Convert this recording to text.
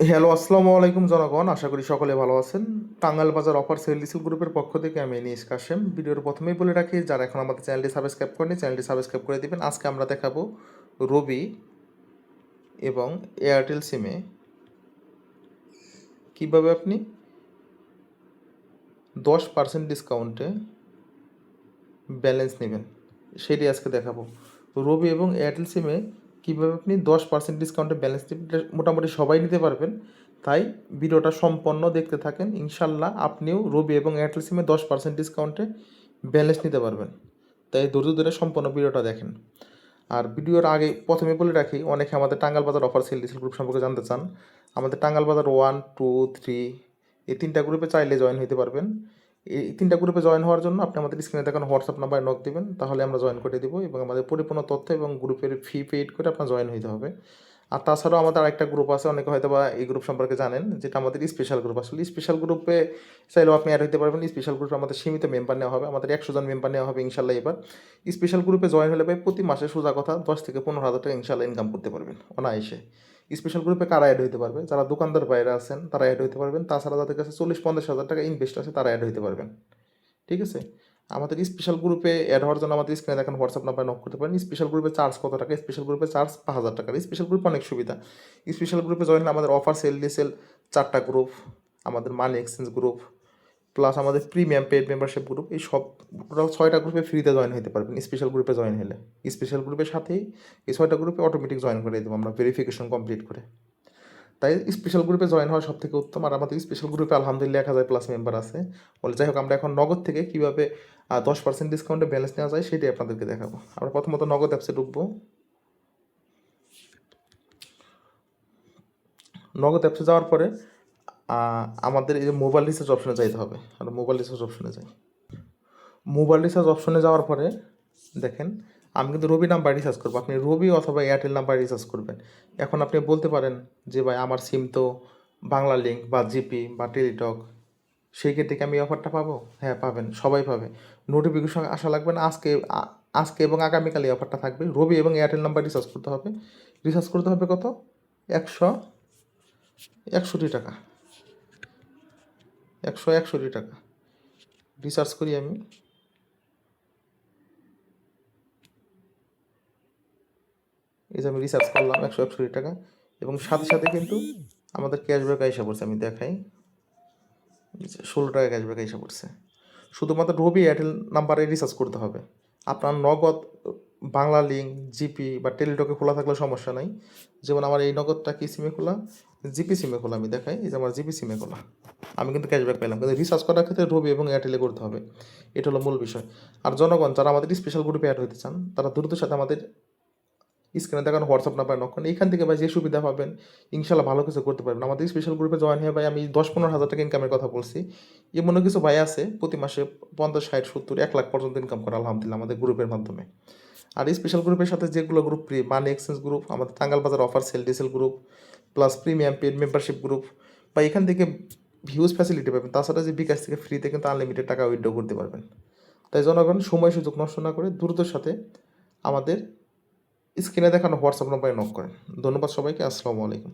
Hello, আসসালামু আলাইকুম জনগণ। আশা করি সকলে ভালো আছেন। টাঙ্গাল বাজার অফার সেল রিসিল গ্রুপের পক্ষ থেকে আমি এনিস কাশেম। ভিডিওর প্রথমেই বলে রাখি, যারা এখন আমাদের চ্যানেলটি সাবস্ক্রাইব করেনি চ্যানেলটি সাবস্ক্রাইব করে দেবেন। আজকে আমরা দেখাবো রবি এবং এয়ারটেল সিমে। কীভাবে আপনি দশ পার্সেন্ট ডিসকাউন্টে ব্যালেন্স নেবেন, সেটি আজকে দেখাবো। রবি এবং এয়ারটেল সিমে কীভাবে আপনি দশ পার্সেন্ট ডিসকাউন্টে ব্যালেন্স মোটামুটি সবাই নিতে পারবেন। তাই ভিডিওটা সম্পন্ন দেখতে থাকেন, ইনশাল্লাহ আপনিও রবি এবং এয়ারটেল সিমে দশ পার্সেন্ট ডিসকাউন্টে ব্যালেন্স নিতে পারবেন। তাই ধৈর্য ধরে সম্পন্ন ভিডিওটা দেখেন। আর ভিডিওর আগে প্রথমে বলে রাখি, অনেকে আমাদের টাঙ্গাল বাজার অফার সেল ডিসেল গ্রুপ সম্পর্কে জানতে চান। আমাদের টাঙ্গাল বাজার ওয়ান টু থ্রি এই তিনটা গ্রুপে চাইলে জয়েন হতে পারবেন। এই তিনটা গ্রুপে জয়েন হওয়ার জন্য আপনি আমাদের স্ক্রিনে দেখানো হোয়াটসঅ্যাপ নাম্বারে নক দিবেন, তাহলে আমরা জয়েন করে দেবো এবং আমাদের পরিপূর্ণ তথ্য এবং গ্রুপের ফি পেইড করে আপনার জয়েন হতে হবে। আর তাছাড়াও আমাদের আরেকটা গ্রুপ আছে, অনেকে হয়তো বা এই গ্রুপ সম্পর্কে জানেন, যেটা আমাদের স্পেশাল গ্রুপ আসলে। স্পেশাল গ্রুপে চাইলেও আপনি অ্যাড হতে পারবেন স্পেশাল গ্রুপে আমাদের সীমিত মেম্বার নেওয়া হবে, আমাদের একশো জন মেম্বার নেওয়া হবে ইনশাল্লাহ এবার। স্পেশাল গ্রুপে জয়েন হলে প্রতি মাসে সোজা কথা দশ থেকে পনেরো হাজার টাকা ইনশাল্লাহ ইনকাম করতে পারবেন, অনায়াসে। স্পেশাল গ্রুপে কারা অ্যাড হতে পারবে যারা দোকানদার বাইরে আছেন, তারা অ্যাড হতে পারবেন। তাছাড়া যাদের কাছে চল্লিশ, পঞ্চাশ হাজার টাকা ইনভেস্ট আছে, তারা অ্যাড হতে পারবেন। ঠিক আছে? আমাদের স্পেশাল গ্রুপে অ্যাড হওয়ার জন্য আমাদের স্ক্রিনে দেখেন হোয়াটসঅ্যাপ নাম্বার নক করতে পারেন। স্পেশাল গ্রুপে চার্জ কত টাকা? স্পেশাল গ্রুপে চার্জ পাঁচ হাজার টাকা। স্পেশাল গ্রুপ অনেক সুবিধা। স্পেশাল গ্রুপে জয়েন আমাদের অফার সেল ডিসেল চারটা গ্রুপ আমাদের মানি এক্সচেঞ্জ গ্রুপ প্লাস আমাদের প্রিমিয়াম পেড মেম্বারশিপ গ্রুপ এই সব ছয়টা গ্রুপে ফ্রিতে জয়েন হতে পারবেন স্পেশাল গ্রুপে জয়েন হলে। স্পেশাল গ্রুপের সাথেই এই ছয়টা গ্রুপে অটোমেটিক জয়েন করে দেবো আমরা ভেরিফিকেশন কমপ্লিট করে। তাই স্পেশাল গ্রুপে জয়েন হওয়া সব থেকে উত্তম, আর আমাদের স্পেশাল গ্রুপে আলহামদুলিল্লাহ এক হাজার প্লাস মেম্বার আছে। বলে যাই হোক, আমরা এখন নগদ থেকে কীভাবে দশ পার্সেন্ট ডিসকাউন্টে ব্যালেন্স নেওয়া যায় সেটাই আপনাদেরকে দেখাবো। আমরা প্রথমত নগদ অ্যাপসে ঢুকবো। নগদ অ্যাপসে যাওয়ার পরে আমাদের এই যে মোবাইল রিচার্জ অপশনে যাইতে হবে। আমরা মোবাইল রিচার্জ অপশনে যাই। মোবাইল রিচার্জ অপশনে যাওয়ার পরে দেখেন, আমি কিন্তু রবি নাম্বার রিচার্জ করব। আপনি রবি অথবা এয়ারটেল নাম্বার রিচার্জ করবেন। এখন আপনি বলতে পারেন যে, ভাই, আমার সিম তো বাংলা লিঙ্ক বা জিপি বা টেলিটক সেই ক্ষেত্রে কি আমি অফারটা পাবো? হ্যাঁ পাবেন, সবাই পাবে। নোটিফিকেশন আসা লাগবে না, আজকে আজকে এবং আগামীকাল এই অফারটা থাকবে। রবি এবং এয়ারটেল নাম্বার রিচার্জ করতে হবে। রিচার্জ করতে হবে কত? একশো একষট্টি টাকা। একশো একষট্টি টাকা। রিচার্জ করি আমি। এই যে আমি রিচার্জ করলাম একশো একষট্টি টাকা এবং সাথে সাথে কিন্তু আমাদের ক্যাশব্যাক এসে পড়ছে, আমি দেখাই। ষোলো টাকা ক্যাশব্যাক এসে পড়ছে। শুধুমাত্র রবি এয়ারটেল নাম্বারে রিচার্জ করতে হবে। আপনার নগদ বাংলা লিঙ্ক জিপি বা টেলিটকে খোলা থাকলে সমস্যা নাই। যেমন আমার এই নগদটা কি সিমে খোলা? জিপি সিমে খোলা আমি দেখাই, এই যে আমার জিপি সিমে খোলা। আমি কিন্তু ক্যাশব্যাক পেলাম, কিন্তু রিচার্জ করার ক্ষেত্রে রবি এবং এয়ারটেলে করতে হবে। এটা হলো মূল বিষয়। আর জনগণ যারা আমাদের স্পেশাল গ্রুপে অ্যাড হতে চান, তারা দ্রুত সাথে আমাদের স্ক্রিনে দেখানো হোয়াটসঅ্যাপ নাম্বার নক করেন। এইখান থেকে ভাই যে সুবিধা পাবেন, ইনশাল্লাহ ভালো কিছু করতে পারবেন। আমাদের স্পেশাল গ্রুপে জয়েন হয়ে ভাই আমি দশ পনেরো হাজার টাকা ইনকামের কথা বলছি। এমনও কিছু ভাই আছে, প্রতি মাসে পঞ্চাশ, ষাট, সত্তর, এক লাখ পর্যন্ত ইনকাম করে, আলহামদুলিল্লাহ, আমাদের গ্রুপের মাধ্যমে। আর স্পেশাল গ্রুপের সাথে যেগুলো group free money exchange group আমাদের টাঙ্গাল বাজার offer sale diesel group plus premium paid membership group বা এখান থেকে ভিউজ ফ্যাসিলিটি পাবেন। তাছাড়া যে বিকাশ থেকে ফ্রিতে কিন্তু আনলিমিটেড টাকা উইথড্র করতে পারবেন। তাই জনগণ সময় সুযোগ নষ্ট না করে দ্রুতর সাথে আমাদের স্ক্রিনে দেখানো হোয়াটসঅ্যাপ নম্বরে নক করেন। ধন্যবাদ সবাইকে, আসসালামু আলাইকুম।